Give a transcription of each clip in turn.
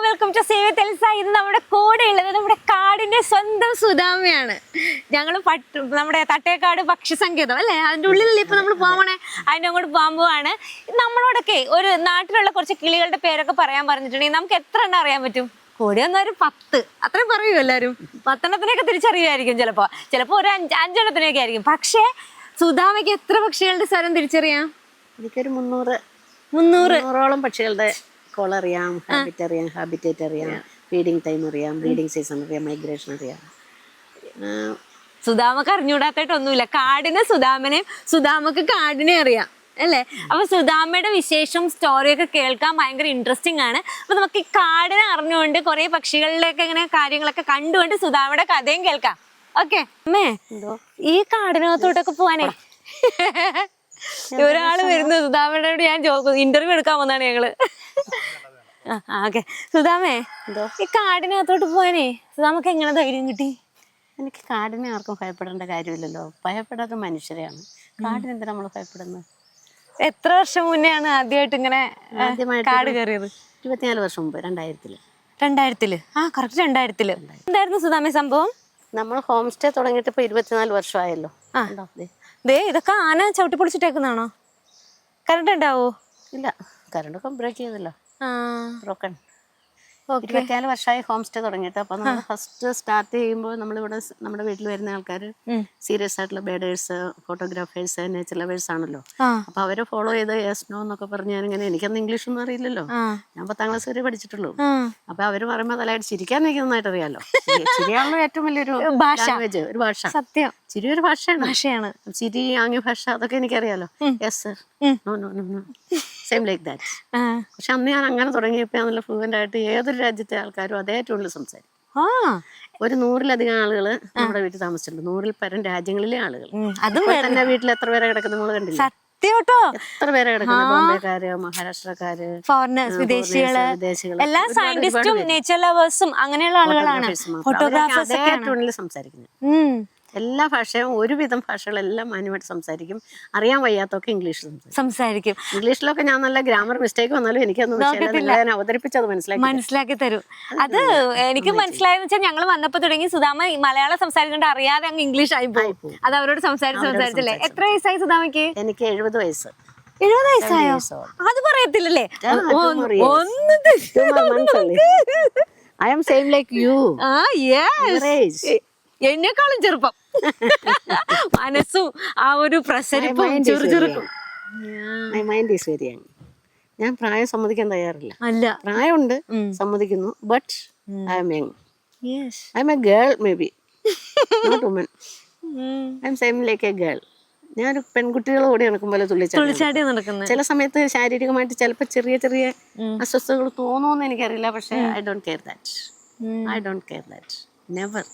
Welcome to save തെൽസ ഇത് നമ്മുടെ കൂടെ ഉള്ളത് നമ്മുടെ കാടിന്റെ സ്വന്തം സുധാമയാണ് ഞങ്ങൾ നമ്മുടെ തട്ടേക്കാട് പക്ഷിസങ്കേതം അല്ലേ? അതിന്റെ ഉള്ളിലല്ലേ ഇപ്പൊ നമ്മൾ പോവണേ അതിന്റെ അങ്ങോട്ട് പോകുമ്പോഴാണ് നമ്മളോടൊക്കെ ഒരു നാട്ടിലുള്ള കുറച്ച് കിളികളുടെ പേരൊക്കെ പറയാൻ പറഞ്ഞിട്ടുണ്ടെങ്കിൽ നമുക്ക് എത്ര എണ്ണം അറിയാൻ പറ്റും? കൂടി വന്ന ഒരു പത്ത്. അത്രയും പറയൂ എല്ലാവരും പത്തെണ്ണത്തിനെയൊക്കെ തിരിച്ചറിയുമായിരിക്കും ചിലപ്പോ. ചിലപ്പോ ഒരു അഞ്ച് അഞ്ചെണ്ണത്തിനെയൊക്കെ ആയിരിക്കും. പക്ഷേ സുധാമയ്ക്ക് എത്ര പക്ഷികളുടെ സ്വരം തിരിച്ചറിയാം? എനിക്കൊരു മുന്നൂറ്. മുന്നൂറ്. പക്ഷികളുടെ കോൾ അറിയാം ഹാബിറ്റ് അറിയാം ഹാബിറ്റേറ്റ് അറിയാം ഫീഡിങ് ടൈം അറിയാം ബ്രീഡിങ് സീസൺ അറിയാം മൈഗ്രേഷൻ അറിയാം. സുധാമക്ക് അറിഞ്ഞൂടാത്തായിട്ടൊന്നുമില്ല കാടിനെ സുധാമനെ സുധാമക്ക് കാടിനെ അറിയാം അല്ലേ? അപ്പൊ സുധാമയുടെ വിശേഷം സ്റ്റോറിയൊക്കെ കേൾക്കാൻ ഭയങ്കര ഇൻട്രസ്റ്റിംഗ് ആണ്. അപ്പൊ നമുക്ക് ഈ കാടിനെ അറിഞ്ഞുകൊണ്ട് കുറെ പക്ഷികളിലൊക്കെ ഇങ്ങനെ കാര്യങ്ങളൊക്കെ കണ്ടുകൊണ്ട് സുധാമയുടെ കഥയും കേൾക്കാം. ഓക്കെ അമ്മേ ഈ കാടിനകത്തോട്ടൊക്കെ പോവാനേ. ഒരാൾ വരുന്നു സുധാമയോട് ഞാൻ ഇന്റർവ്യൂ എടുക്കാൻ വന്നാണ് ഞങ്ങൾ. ഓക്കെ. സുധാമേ? ഈ കാടിനകത്തോട്ട് പോവാനേ സുധാമക്ക് എങ്ങനെ ധൈര്യം കിട്ടി? എനിക്ക് കാടിനെ ആർക്കും ഭയപ്പെടേണ്ട കാര്യമില്ലല്ലോ. ഭയപ്പെടാത്ത മനുഷ്യരെയാണ്. കാടിനെന്താ നമ്മൾ ഭയപ്പെടുന്നത് എത്ര വർഷം മുന്നെയാണ് ആദ്യമായിട്ട് ഇങ്ങനെ കാട് കയറിയത്? ഇരുപത്തിനാല് വർഷം മുമ്പ് രണ്ടായിരത്തിൽ. രണ്ടായിരത്തിൽ. ആ കറക്റ്റ് രണ്ടായിരത്തിൽ. എന്തായിരുന്നു സുധാമ സംഭവം? നമ്മൾ ഹോം സ്റ്റേ തുടങ്ങിയിട്ട് ഇപ്പോൾ ഇരുപത്തിനാല് വർഷമായല്ലോ. ആ. ദേ. ഇതൊക്കെ ആന ചവിട്ടി പൊളിച്ചിട്ടേക്കുന്നതാണോ? കറണ്ട് ഉണ്ടാവോ? ഇല്ല കറണ്ട് ഒക്കെ ബ്രേക്ക് ചെയ്തല്ലോ. ആ. ബ്രോക്കൺ ഇരുപത്തിനാല് വർഷമായി ഹോം സ്റ്റേ തുടങ്ങിയിട്ട്. അപ്പൊ നമ്മൾ ഫസ്റ്റ് സ്റ്റാർട്ട് ചെയ്യുമ്പോൾ നമ്മളിവിടെ നമ്മുടെ വീട്ടിൽ വരുന്ന ആൾക്കാർ സീരിയസ് ആയിട്ടുള്ള ബേഡേഴ്സ് ഫോട്ടോഗ്രാഫേഴ്സ് നേച്ചർ ലവേഴ്സ് ആണല്ലോ. അപ്പൊ അവരെ ഫോളോ ചെയ്ത് യെസ് നോ എന്നൊക്കെ പറഞ്ഞ് ഞാനിങ്ങനെ എനിക്കൊന്നും ഇംഗ്ലീഷ് ഒന്നും അറിയില്ലല്ലോ ഞാൻ പത്താം ക്ലാസ് വരെ പഠിച്ചിട്ടുള്ളൂ. അപ്പൊ അവർ പറയുമ്പോൾ തലയായിട്ട് ചിരിക്കാൻ എനിക്ക് നന്നായിട്ട് അറിയാലോ. ചിരിയാണല്ലോ ഏറ്റവും വലിയൊരു ഭാഷ. ലാംഗ്വേജ് ഒരു ഭാഷ. സത്യം. ചിരി ഒരു ഭാഷയാണ്. ഭാഷയാണ്. ചിരി ആംഗ്യ ഭാഷ അതൊക്കെ എനിക്കറിയാലോ. Yes sir. No no no no. Same like that പക്ഷെ അന്ന് ഞാൻ അങ്ങനെ തുടങ്ങിയപ്പോൾ നല്ല ഫ്ലുവന്റ് ആയിട്ട് ഏതൊരു രാജ്യത്തെ ആൾക്കാരും അതേ ടൂണിൽ സംസാരിക്കും. ഒരു നൂറിലധികം ആളുകൾ നമ്മുടെ വീട്ടിൽ താമസിച്ചിട്ടുണ്ട്. നൂറിൽ പരം രാജ്യങ്ങളിലെ ആളുകൾ അതും തന്നെ വീട്ടിൽ എത്ര പേരെ കിടക്കുന്ന നമ്മൾ കണ്ടില്ല? സത്യം കേട്ടോ എത്ര പേരെ കിടക്കുന്നത്? ബോംബെക്കാര് മഹാരാഷ്ട്രക്കാര് ഫോറിനേഴ്സ് വിദേശികൾ എല്ലാ സയന്റിസ്റ്റും നേച്ചർ ലവേഴ്സും അങ്ങനെയുള്ള ആളുകളാണ്. ഫോട്ടോഗ്രാഫേഴ്സ് സംസാരിക്കുന്നത്. എല്ലാ ഭാഷയും ഒരുവിധം ഭാഷകളെല്ലാം മാന്യമായിട്ട് സംസാരിക്കും. അറിയാൻ വയ്യാത്തൊക്കെ ഇംഗ്ലീഷ് സംസാരിക്കും. ഇംഗ്ലീഷിലൊക്കെ ഞാൻ നല്ല ഗ്രാമർ മിസ്റ്റേക്ക് വന്നാലും എനിക്കൊന്നും ഞാൻ അവതരിപ്പിച്ചത് മനസ്സിലാക്കി മനസ്സിലാക്കി തരും. അത് എനിക്ക് മനസ്സിലായെന്ന് വെച്ചാൽ ഞങ്ങൾ വന്നപ്പോ തുടങ്ങി സുധാമ മലയാളം സംസാരിക്കേണ്ട അറിയാതെ അങ്ങ് ഇംഗ്ലീഷ് ആയി പോകും. അത് അവരോട് സംസാരിച്ച് സംസാരിച്ചല്ലേ? എത്ര വയസ്സായി സുധാമയ്ക്ക്? എനിക്ക് എഴുപത് വയസ്സ്. എഴുപത് വയസ്സായോ? അത് പറയത്തില്ലല്ലേ? ഒന്ന്-. I am same like you. ആ യെസ്. എന്നെക്കാളും ചെറുപ്പം. മനസ്സും ആ ഒരു പ്രസരിപ്പും ചെറുചെറുക്കും ഈസ് mind is ഞാൻ പ്രായം സമ്മതിക്കാൻ തയ്യാറില്ല. അല്ല. പ്രായമുണ്ട് സമ്മതിക്കുന്നു but I'm young I'm a girl maybe not woman I'm same like a girl ഞാൻ പെൺകുട്ടികൾ ഓടി നടക്കും പോലെ തുള്ളിച്ചാടി നടക്കുന്നത് ചില സമയത്ത് ശാരീരികമായിട്ട് ചിലപ്പോൾ ചെറിയ ചെറിയ അസ്വസ്ഥതകൾ തോന്നുമെന്ന് എനിക്കറിയില്ല പക്ഷേ I don't care that I don't care that never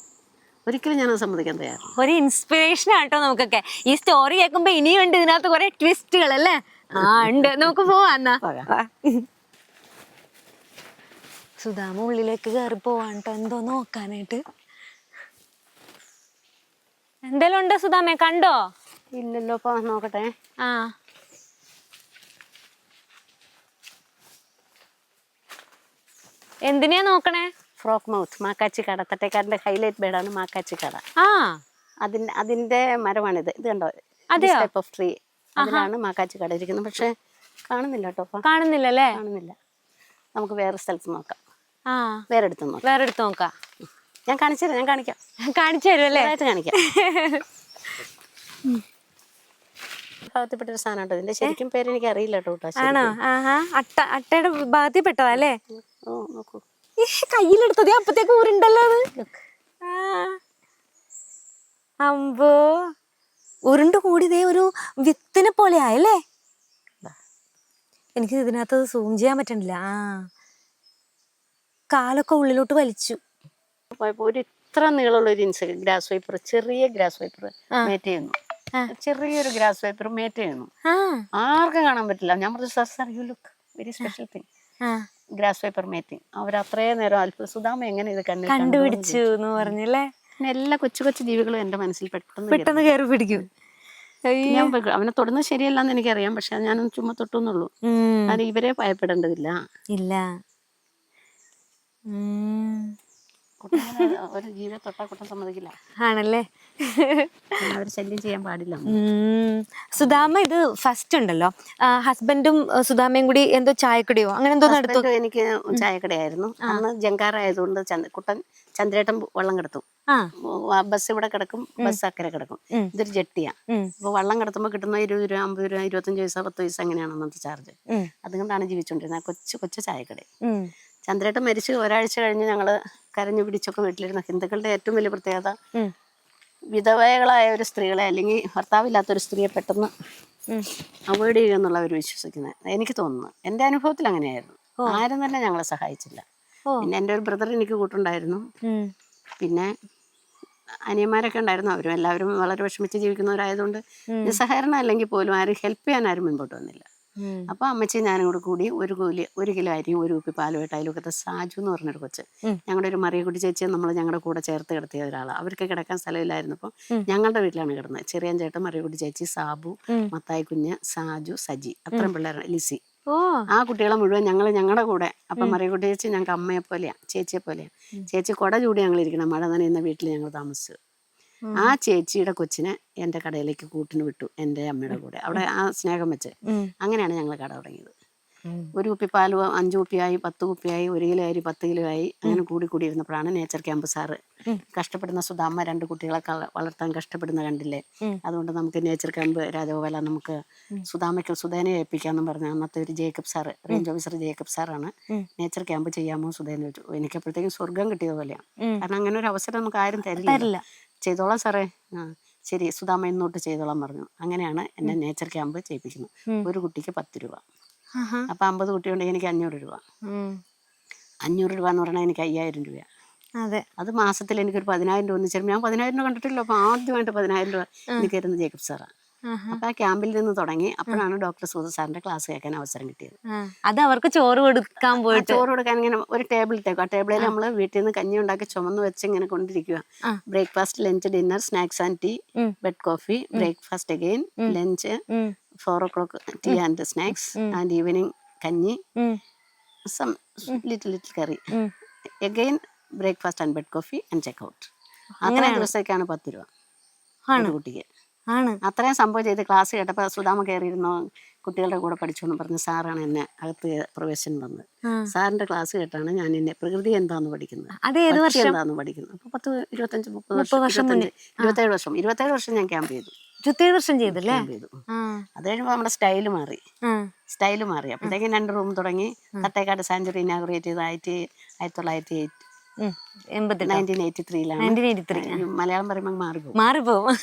ഒരിക്കലും ഞാൻ സമ്മതിക്കാൻ തയ്യാറില്ല. ഒരു ഇൻസ്പിറേഷൻ ആട്ടോ നമുക്കൊക്കെ. ഈ സ്റ്റോറി കേൾക്കുമ്പോ ഇനിയും ഉണ്ട് ഇതിനകത്ത് കുറെ ട്വിസ്റ്റുകൾ അല്ലേ? ആ ഉണ്ട്. നമുക്ക് പോവാന്നാ സുധാമ ഉള്ളിലേക്ക് കയറി പോവാട്ടോ എന്തോ നോക്കാനായിട്ട്. എന്തെല്ലാം ഉണ്ടോ സുധാമേ? കണ്ടോ? ഇല്ലല്ലോ പോ നോക്കട്ടെ. ആ. എന്തിനാ നോക്കണേ? ഫ്രോക്ക് മൗത്ത് മാക്കാച്ചി കട തട്ടേക്കാടിന്റെ ഹൈലൈറ്റ് ബേഡാണ് മാക്കാച്ചി കട. ആ. അതിന്റെ അതിന്റെ മരമാണിത്. ഇത് കണ്ടോ? ടൈപ്പ് ഓഫ് ട്രീ അതിലാണ് മാക്കാച്ചി കട ഇരിക്കുന്നത്. പക്ഷെ കാണുന്നില്ല കേട്ടോ കാണുന്നില്ല കാണുന്നില്ല. നമുക്ക് വേറെ സ്ഥലത്ത് നോക്കാം. ആ. വേറെ അടുത്ത് നോക്കാം. വേറെ എടുത്ത് നോക്കാം. ഞാൻ കാണിച്ചു തരാം ഞാൻ കാണിക്കാം. കാണിച്ചു തരും അല്ലേ കാണിക്കാം. ഭാഗത്തിൽപ്പെട്ട ഒരു സാധനം ഇതിന്റെ ശരിക്കും പേര് എനിക്ക് അറിയില്ല കേട്ടോ അട്ട അട്ടയുടെ ഭാഗത്തിൽ പെട്ടതാ അല്ലേ ഓ നോക്കൂ. കയ്യിലെടുത്തത് അപ്പത്തേക്ക് ഊരുണ്ടല്ലോ. അമ്പോ. ഉരുണ്ട് കൂടിയതേ ഒരു വിത്തിനെ പോലെ ആയല്ലേ? എനിക്ക് ഇതിനകത്ത് സൂം ചെയ്യാൻ പറ്റണില്ല. ആ. കാലൊക്കെ ഉള്ളിലോട്ട് വലിച്ചു. ഒരു ഇത്ര നീളമുള്ള ഒരു ഇൻസെ ഗ്രാസ് വൈപ്പർ ചെറിയ ഗ്രാസ് വൈപ്പർ മേറ്റ് ചെയ്യുന്നു ചെറിയൊരു ഗ്രാസ് വൈപ്പർ മേറ്റ് ചെയ്യുന്നു ആർക്കും കാണാൻ പറ്റില്ല. ഞാൻ പറഞ്ഞു sir sir you look very special thing grass paper mating അവർ അത്രയും നേരം അത്ഭുത സുധാമ എങ്ങനെ ഇത് കണ്ടു? കണ്ടുപിടിച്ചു എന്ന് പറഞ്ഞല്ലേ? എല്ലാ കൊച്ചു കൊച്ചു ജീവികളും എന്റെ മനസ്സിൽ പെട്ടെന്ന് പെട്ടെന്ന് കയറി പിടിക്കും. ഞാൻ അവനെ തൊടുന്നത് ശരിയല്ലെന്ന് എനിക്കറിയാം പക്ഷെ ഞാനൊന്ന് ചുമ്മാ തൊട്ടുന്നുള്ളൂ. അത് ഇവരെ ഭയപ്പെടേണ്ടതില്ല. ഇല്ല. ഒരു ജീവിയെ തൊട്ടാ കുട്ടൻ സമ്മതിക്കില്ല. ആണല്ലേ? അവർ ശല്യം ചെയ്യാൻ പാടില്ല. സുധാമ ഇത് ഫസ്റ്റ് ഉണ്ടല്ലോ. ഹസ്ബൻഡും സുധാമയും കൂടി എന്തോ ചായക്കടയോ? അങ്ങനെ എന്തോ നടത്തു. എനിക്ക് ചായക്കടയായിരുന്നു. അന്ന് ജങ്കാറായതുകൊണ്ട് കുട്ടൻ ചന്ദ്രേട്ടൻ വള്ളം കിടത്തും. ബസ് ഇവിടെ കിടക്കും ബസ് അക്കരെ കിടക്കും. ഇതൊരു ജെട്ടിയാ. അപ്പൊ വള്ളം കിടത്തുമ്പോൾ കിട്ടുന്ന ഇരുപത് രൂപ അമ്പത് രൂപ ഇരുപത്തഞ്ച് പൈസ പത്ത് പൈസ അങ്ങനെയാണ് അന്നത്തെ ചാർജ്. അതുകൊണ്ടാണ് ജീവിച്ചുകൊണ്ടിരുന്നത് കൊച്ചു കൊച്ചു ചായക്കട. ഉം. ചന്ദ്രേട്ടൻ മരിച്ച് ഒരാഴ്ച കഴിഞ്ഞ് ഞങ്ങൾ കരഞ്ഞു പിടിച്ചൊക്കെ വീട്ടിലിരുന്ന ഹിന്ദുക്കളുടെ ഏറ്റവും വലിയ പ്രത്യേകത. വിധവകളായ ഒരു സ്ത്രീകളെ അല്ലെങ്കിൽ ഭർത്താവില്ലാത്ത ഒരു സ്ത്രീയെ പെട്ടെന്ന്. അവോയ്ഡ് ചെയ്യുക എന്നുള്ള അവർ വിശ്വസിക്കുന്നത്. എനിക്ക് തോന്നുന്നു. എന്റെ അനുഭവത്തിൽ അങ്ങനെയായിരുന്നു. ആരും തന്നെ ഞങ്ങളെ സഹായിച്ചില്ല. പിന്നെ എന്റെ ഒരു ബ്രദർ എനിക്ക് കൂട്ടുണ്ടായിരുന്നു. പിന്നെ അനിയന്മാരൊക്കെ ഉണ്ടായിരുന്നു. അവരും എല്ലാവരും വളരെ വിഷമിച്ച് ജീവിക്കുന്നവരായതുകൊണ്ട് നിസ്സഹകരണം അല്ലെങ്കിൽ പോലും ആരും ഹെൽപ്പ് ചെയ്യാൻ ആരും മുൻപോട്ട് വന്നില്ല. ഉം. അപ്പോൾ അമ്മച്ചി ഞാനും കൂടെ കൂടി ഒരു കൂലി ഒരു കിലോ അരിയും ഒരു കുപ്പി പാലുമായിട്ട് അയൽവക്കത്തെ സാജു എന്ന് പറഞ്ഞൊരു കൊച്ച്. ഞങ്ങളുടെ ഒരു മറിയക്കുട്ടി ചേച്ചിയെ നമ്മൾ ഞങ്ങളുടെ കൂടെ ചേർത്ത് കിടത്തിയ ഒരാളാണ് അവർക്ക് കിടക്കാൻ സ്ഥലമില്ലായിരുന്നപ്പോൾ ഞങ്ങളുടെ വീട്ടിലാണ് കിടന്നത്. ചെറിയ ചേട്ടൻ മറിയക്കുട്ടി ചേച്ചി സാബു മത്തായി കുഞ്ഞ് സാജു സജി അത്രയും പിള്ളേരാണ്. ലിസി. ആ കുട്ടികളെ മുഴുവൻ ഞങ്ങൾ ഞങ്ങളുടെ കൂടെ. അപ്പൊ മറിയക്കുട്ടി ചേച്ചി ഞങ്ങൾക്ക് അമ്മയെ പോലെയാ ചേച്ചിയെ പോലെയാ ചേച്ചി കുട ചൂടി ഞങ്ങൾ ഇരിക്കണം മഴ നനയുന്ന വീട്ടിൽ ഞങ്ങൾ താമസിച്ചു ആ ചേച്ചിയുടെ കൊച്ചിനെ എന്റെ കടയിലേക്ക് കൂട്ടിന് വിട്ടു എന്റെ അമ്മയുടെ കൂടെ. അവിടെ ആ സ്നേഹം വെച്ച് അങ്ങനെയാണ് ഞങ്ങൾ കട തുടങ്ങിയത്. ഒരു കുപ്പി പാൽ അഞ്ച് കുപ്പിയായി പത്ത് കുപ്പിയായി ഒരു കിലോ ആയി പത്ത് കിലോ ആയി അങ്ങനെ കൂടി കൂടി ഇരുന്നപ്പോഴാണ് നേച്ചർ ക്യാമ്പ് സാറ് കഷ്ടപ്പെടുന്ന സുധാമ്മ രണ്ട് കുട്ടികളെ കള- വളർത്താൻ കഷ്ടപ്പെടുന്ന കണ്ടില്ലേ? അതുകൊണ്ട് നമുക്ക് നേച്ചർ ക്യാമ്പ് രാജഗോപാല നമുക്ക് സുധാമയ്ക്ക് സുധേനെ ഏൽപ്പിക്കാന്ന് പറഞ്ഞ അന്നത്തെ ഒരു Jacob sir range officer Jacob സാറാണ്. നേച്ചർ ക്യാമ്പ് ചെയ്യാമോ സുധേനെ ചോദിച്ചു. എനിക്കപ്പോഴത്തേക്കും സ്വർഗം കിട്ടിയതുപോലെയാണ് പോലെയാണ് കാരണം അങ്ങനെ ഒരു അവസരം നമുക്ക് ആരും തരില്ല. ചെയ്തോളാം സാറേ. ആ ശരി സുധാമ ഇന്നോട്ട് ചെയ്തോളാം പറഞ്ഞു. അങ്ങനെയാണ് എന്നെ നേച്ചർ ക്യാമ്പ് ചെയ്യിപ്പിക്കുന്നത്. ഒരു കുട്ടിക്ക് പത്ത് രൂപ. അപ്പൊ അപ്പം അമ്പത് കുട്ടിയുണ്ടെങ്കിൽ എനിക്ക് അഞ്ഞൂറ് രൂപ. അഞ്ഞൂറ് രൂപ എന്ന് പറഞ്ഞാൽ എനിക്ക് അയ്യായിരം രൂപ അതെ. അത് മാസത്തിൽ എനിക്കൊരു പതിനായിരം രൂപ ഒന്നിച്ചു ഞാൻ പതിനായിരം രൂപ കണ്ടിട്ടില്ല അപ്പോൾ ആദ്യമായിട്ട് പതിനായിരം രൂപ എനിക്ക് തരുന്നത് ജേക്കബ് സാറാണ് ആഹാ. അപ്പോൾ ആ ക്യാമ്പിൽ നിന്ന് തുടങ്ങി അപ്പോഴാണ് ഡോക്ടർ സൂത സാറിന്റെ ക്ലാസ് കേൾക്കാൻ അവസരം കിട്ടിയത്. അത് അവർക്ക് ചോറ് കൊടുക്കാൻ പോയിട്ട്. ചോറ് കൊടുക്കാൻ ഇങ്ങനെ ഒരു ടേബിൾ ഇട്ടേക്കും ആ ടേബിളിൽ നമ്മൾ വീട്ടിൽ നിന്ന് കഞ്ഞി ഉണ്ടാക്കി ചുമന്ന് വെച്ച് ഇങ്ങനെ കൊണ്ടിരിക്കുക breakfast lunch dinner snacks and tea bed coffee breakfast again lunch. Four o'clock tea and snacks and evening kanji some little little curry again breakfast and bed coffee and check out അങ്ങനെ ദിവസത്തേക്കാണ് പത്ത് രൂപ. ആണ്. കുട്ടിക്ക്. ആണ്. അത്രയും സംഭവം ചെയ്ത് ക്ലാസ് കേട്ടപ്പോൾ സുധാമ കയറിയിരുന്നോ കുട്ടികളുടെ കൂടെ പഠിച്ചു എന്ന് പറഞ്ഞ് സാറാണ് എന്നെ അകത്ത് പ്രവേശനം തന്നത്. സാറിന്റെ ക്ലാസ് കേട്ടാണ് ഞാൻ എന്നെ പ്രകൃതി എന്താന്ന് പഠിക്കുന്നത്. എന്താന്ന് പഠിക്കുന്നത്. അപ്പൊ പത്ത് ഇരുപത്തഞ്ച് മുപ്പത് വർഷം ഇരുപത്തേഴ് വർഷം ഇരുപത്തേഴ് വർഷം ഞാൻ ക്യാമ്പ് ചെയ്തു. ഇരുപത്തേഴ് വർഷം ചെയ്തല്ലേ? അത് കഴിയുമ്പോൾ നമ്മുടെ സ്റ്റൈൽ മാറി. സ്റ്റൈൽ മാറി. അപ്പോഴത്തേക്കും രണ്ട് റൂം തുടങ്ങി. തട്ടേക്കാട് സാഞ്ചുറി ഇനാഗുറേറ്റ് ചെയ്ത് ആയിരത്തി ആയിരത്തി തൊള്ളായിരത്തി മലയാളം പറയുമ്പോൾ മാറിപ്പോകും മാറിപ്പോകും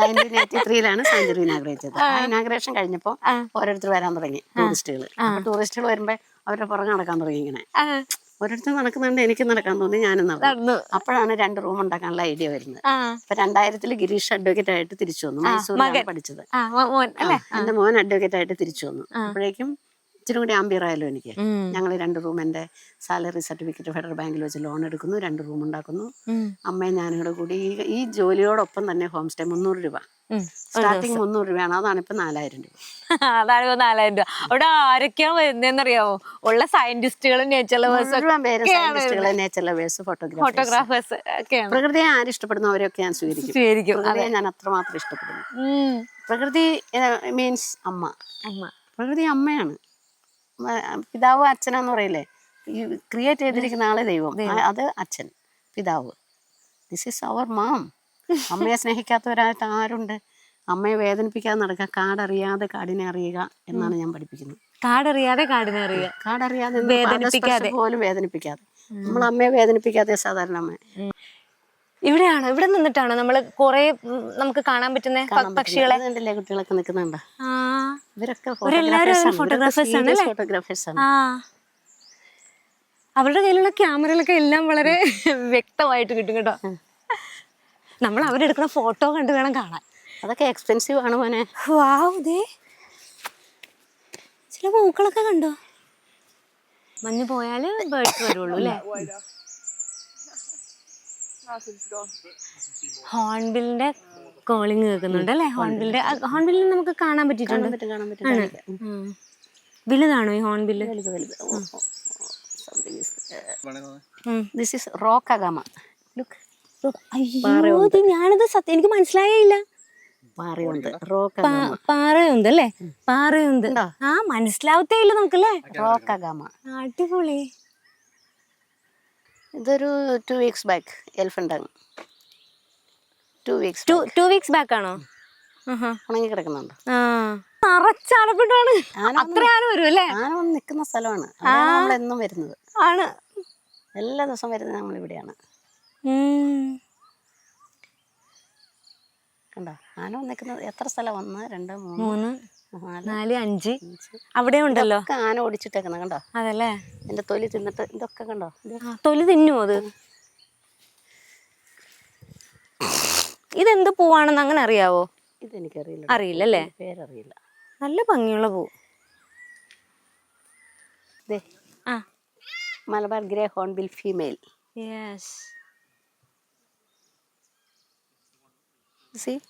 നയന്റീൻ എയ്റ്റി ത്രീയിലാണ് സാഞ്ചുറി ഇനാഗ്രേറ്റ് ചെയ്തത് ആ ഇനാഗ്രേഷൻ കഴിഞ്ഞപ്പോൾ. ഓരോരുത്തർ വരാൻ തുടങ്ങി ടൂറിസ്റ്റുകൾ ടൂറിസ്റ്റുകൾ വരുമ്പോൾ അവരുടെ പുറകെ നടക്കാൻ തുടങ്ങി ഇങ്ങനെ. ഓരോരുത്തർ നടക്കുന്നുണ്ട് എനിക്ക് നടക്കാൻ തോന്നി ഞാനും നടന്നു. അപ്പോഴാണ് രണ്ട് റൂം ഉണ്ടാക്കാനുള്ള ഐഡിയ വരുന്നത്. അപ്പൊ രണ്ടായിരത്തിൽ ഗിരീഷ് അഡ്വക്കേറ്റ് ആയിട്ട് തിരിച്ചു വന്നു. മൈസൂരിലാണ് പഠിച്ചത്. എന്റെ മോൻ അഡ്വക്കേറ്റ് ആയിട്ട് തിരിച്ചു വന്നു. അപ്പോഴേക്കും ഇച്ചിരി കൂടി ആംബിയർ ആയല്ലോ എനിക്ക് ഞങ്ങൾ രണ്ട് റൂം എന്റെ സാലറി സർട്ടിഫിക്കറ്റ് ഫെഡറൽ ബാങ്കിൽ വെച്ച് ലോൺ എടുക്കുന്നു രണ്ട് റൂം ഉണ്ടാക്കുന്നു. അമ്മയും ഞാനും കൂടെ കൂടി ഈ ജോലിയോടൊപ്പം തന്നെ ഹോം സ്റ്റേ മുന്നൂറ് രൂപ. സ്റ്റാർട്ടിങ് മുന്നൂറ് രൂപയാണ് അതാണ് ഇപ്പൊ നാലായിരം രൂപ. അതാണ് ഇപ്പൊ നാലായിരം രൂപ. അവിടെ ആരൊക്കെയാണ് വരുന്നതെന്നറിയാമോ ഉള്ള സയന്റിസ്റ്റുകളും നേച്ചർ ലവേഴ്സും ഫോട്ടോഗ്രാഫേഴ്സ് പ്രകൃതിയെ ആര് ഇഷ്ടപ്പെടുന്നവരെയൊക്കെ ഞാൻ സ്വീകരിക്കും. സ്വീകരിക്കും പ്രകൃതിയെ ഞാൻ അത്രമാത്രം ഇഷ്ടപ്പെടുന്നു. പ്രകൃതി മീൻസ് അമ്മ. അമ്മ. പ്രകൃതി അമ്മയാണ്. പിതാവ് അച്ഛനാന്ന് പറയില്ലേ? ഈ ക്രിയേറ്റ് ചെയ്തിരിക്കുന്ന ആളെ ദൈവം. അത് അച്ഛൻ പിതാവ്. ദിസ് ഈസ് അവർ മാം അമ്മയെ സ്നേഹിക്കാത്തവരായിട്ട് ആരുണ്ട്? അമ്മയെ വേദനിപ്പിക്കാതെ നടക്കുക കാടറിയാതെ കാടിനെ അറിയുക എന്നാണ് ഞാൻ പഠിപ്പിക്കുന്നത്. കാടറിയാതെ കാടിനെ അറിയുക. കാടറിയാതെ വേദനിപ്പിക്കാതെ. പോലും വേദനിപ്പിക്കാതെ. നമ്മൾ അമ്മയെ വേദനിപ്പിക്കാതെ സാധാരണ അമ്മ ഇവിടെയാണോ? ഇവിടെ നിന്നിട്ടാണ് നമ്മൾ കുറെ നമുക്ക് കാണാൻ പറ്റുന്ന? പക്ഷികളെ? കണ്ടില്ലേ കുട്ടികളൊക്കെ നിൽക്കുന്നുണ്ട്. ആ. ഇവരൊക്കെ ഫോട്ടോഗ്രാഫേഴ്സ് ആണ്. ഫോട്ടോഗ്രാഫേഴ്സ് ആണ്. ആ. അവരുടെ കയ്യിലുള്ള ക്യാമറകളൊക്കെ എല്ലാം വളരെ വ്യക്തമായിട്ട് കിട്ടും കേട്ടോ. നമ്മൾ അവരെടുക്കുന്ന ഫോട്ടോ കണ്ടു വേണം കാണാൻ. അതൊക്കെ എക്സ്പെൻസീവ് ആണ് മോനെ. വാവ് ദേ. ചില പൂക്കളൊക്കെ കണ്ടോ? മഞ്ഞ് പോയാൽ ബേർഡ്സ് വരുള്ളൂ അല്ലേ? ഹോൺബിലിന്റെ കോളിങ് കേൾക്കുന്നുണ്ട് അല്ലേ? ഹോൺബിലിന്റെ ഹോൺബിൽ നമുക്ക് കാണാൻ പറ്റിയിട്ടുണ്ട്. വലുതാണോ ഈ ഹോൺബിൽ. ദിസ് ലുക്ക് അയ്യോ ഇത് ഞാനിത് സത്യം എനിക്ക് മനസ്സിലായേ ഇല്ല പാറയുണ്ട് അല്ലേ? പാറയുണ്ട്? ആ മനസ്സിലാവത്തേ ഇല്ല നമുക്കല്ലേ റോക്കഗമ അടിപൊളി. ഇതൊരു two weeks back elephant two weeks two weeks back ആണോ. ഉണങ്ങി കിടക്കുന്നുണ്ട്. ആന അത്ര ആന വരും അല്ലേ? ആന വന്ന് നിൽക്കുന്ന സ്ഥലമാണ്. നമ്മൾ എന്നും വരുന്നത്. ആണ്. എല്ലാ ദിവസവും വരുന്നത് നമ്മൾ ഇവിടെയാണ് കണ്ടോ? ആന വന്ന് നിൽക്കുന്നത് എത്ര സ്ഥലം? ഒന്ന് രണ്ട് മൂന്ന്. മൂന്ന്. നാല് അഞ്ച്. അവിടെ ഉണ്ടല്ലോ. ആന ഓടിച്ചിട്ടേക്കണം കണ്ടോ? അതല്ലേ? എന്റെ തൊലി തിന്നിട്ട് ഇതൊക്കെ കണ്ടോ? തൊലി തിന്നുമോ അത്? ഇതെന്ത് പൂവാണെന്ന് അങ്ങനെ അറിയാവോ? ഇതെനിക്കറിയില്ല അറിയില്ലല്ലേ? പേരറിയില്ല. നല്ല ഭംഗിയുള്ള പൂ. ആ. Malabar grey hornbill female. Yes. See?